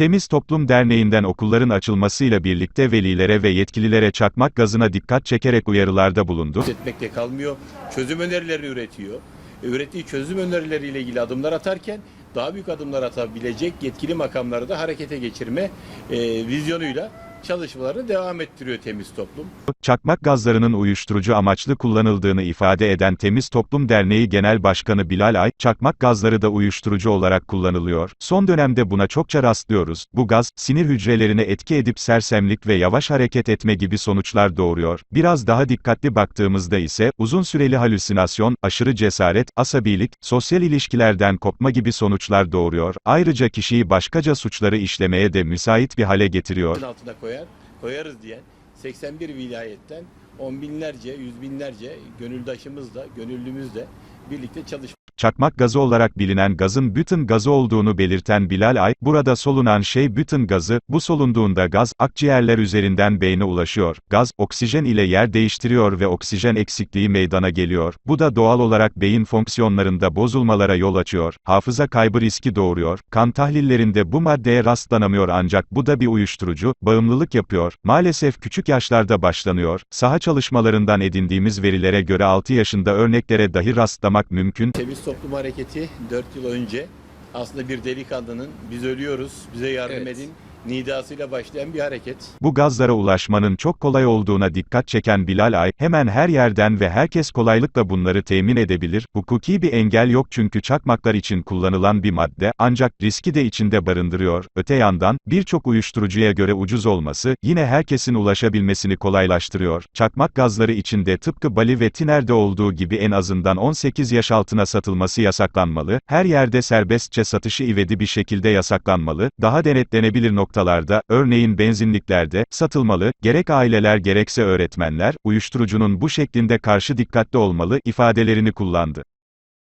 Temiz Toplum Derneği'nden okulların açılmasıyla birlikte velilere ve yetkililere çakmak gazına dikkat çekerek uyarılarda bulundu. etmekte kalmıyor. Çözüm önerileri üretiyor. E, Ürettiği çözüm önerileriyle ilgili adımlar atarken daha büyük adımlar atabilecek yetkili makamları da harekete geçirme e, vizyonuyla çalışmalarını devam ettiriyor temiz toplum. Çakmak gazlarının uyuşturucu amaçlı kullanıldığını ifade eden Temiz Toplum Derneği Genel Başkanı Bilal Ay, çakmak gazları da uyuşturucu olarak kullanılıyor. Son dönemde buna çokça rastlıyoruz. Bu gaz, sinir hücrelerine etki edip sersemlik ve yavaş hareket etme gibi sonuçlar doğuruyor. Biraz daha dikkatli baktığımızda ise, uzun süreli halüsinasyon, aşırı cesaret, asabilik, sosyal ilişkilerden kopma gibi sonuçlar doğuruyor. Ayrıca kişiyi başkaca suçları işlemeye de müsait bir hale getiriyor. Altına koyar, koyarız diyen 81 vilayetten on binlerce, yüz binlerce gönüldaşımızla, gönüllümüzle birlikte çalışma Çakmak gazı olarak bilinen gazın bütün gazı olduğunu belirten Bilal Ay, burada solunan şey bütün gazı, bu solunduğunda gaz, akciğerler üzerinden beyne ulaşıyor. Gaz, oksijen ile yer değiştiriyor ve oksijen eksikliği meydana geliyor. Bu da doğal olarak beyin fonksiyonlarında bozulmalara yol açıyor. Hafıza kaybı riski doğuruyor. Kan tahlillerinde bu maddeye rastlanamıyor ancak bu da bir uyuşturucu, bağımlılık yapıyor. Maalesef küçük yaşlarda başlanıyor. Saha çalışmalarından edindiğimiz verilere göre 6 yaşında örneklere dahi rastlamak mümkün. Temiz Toplum Hareketi 4 yıl önce aslında bir delikanlının biz ölüyoruz, bize yardım Evet. edin nidasıyla başlayan bir hareket. Bu gazlara ulaşmanın çok kolay olduğuna dikkat çeken Bilal Ay, hemen her yerden ve herkes kolaylıkla bunları temin edebilir. Hukuki bir engel yok çünkü çakmaklar için kullanılan bir madde, ancak riski de içinde barındırıyor. Öte yandan, birçok uyuşturucuya göre ucuz olması, yine herkesin ulaşabilmesini kolaylaştırıyor. Çakmak gazları içinde tıpkı Bali ve Tiner'de olduğu gibi en azından 18 yaş altına satılması yasaklanmalı, her yerde serbestçe satışı ivedi bir şekilde yasaklanmalı, daha denetlenebilir noktalarda, örneğin benzinliklerde, satılmalı, gerek aileler gerekse öğretmenler, uyuşturucunun bu şeklinde karşı dikkatli olmalı, ifadelerini kullandı.